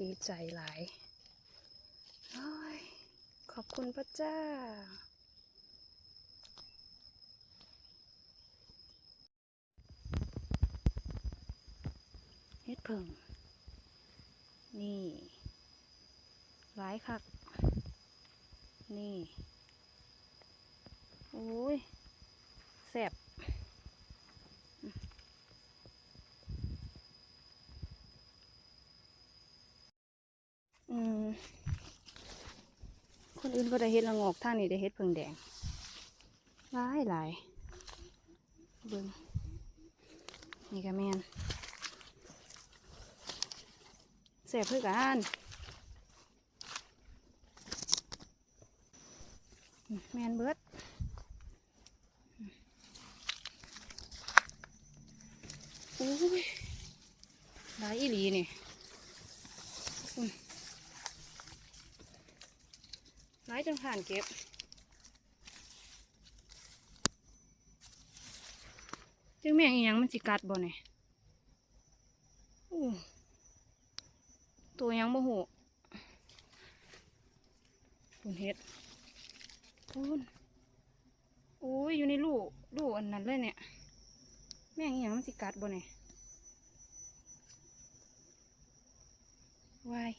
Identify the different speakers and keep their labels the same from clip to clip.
Speaker 1: ดีใจหลายโอ้ยขอบคุณพระเจ้าเฮ็ดเพิ่งนี่หลายคัก นี่ โอ้ยแซ่บอืม คนอื่นก็ได้เฮ็ดละงอกทางนี้ได้เฮ็ดเพิ่งแดงหลายหลายเบิ่งนี่ก็แมนแซ่บเพื่อกันแมนเบิดอืมโอ้ยหลายอีหลีนี่อืม หลายจนผ่านเก็บจึงแม่งอีหยังมันสิกัดบ่เนี่ยอู้ตัวยังบ่หูคุณเฮ็ดคุณโอ้ยอยู่ในลูกลูกอันนั้นเลยเนี่ย แม่งอีหยังมันสิกัดบ่เนี่ยวาย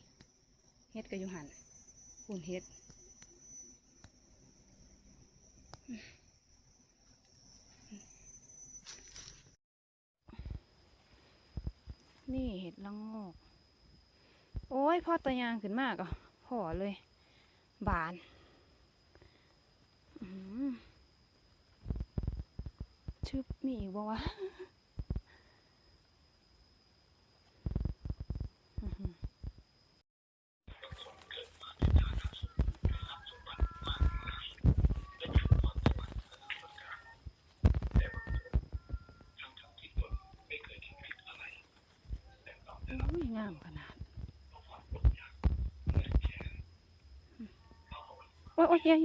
Speaker 1: เฮ็ดก็อยู่หันคุณเฮ็ด นี่เห็ดละงอกโอ้ยพ่อตะยางขึ้นมากอะพ่อเลย บานอืมชึบมีอีกบ่วะ อุ้ยงามขนาดโอ้ยโอ้ยเฮีย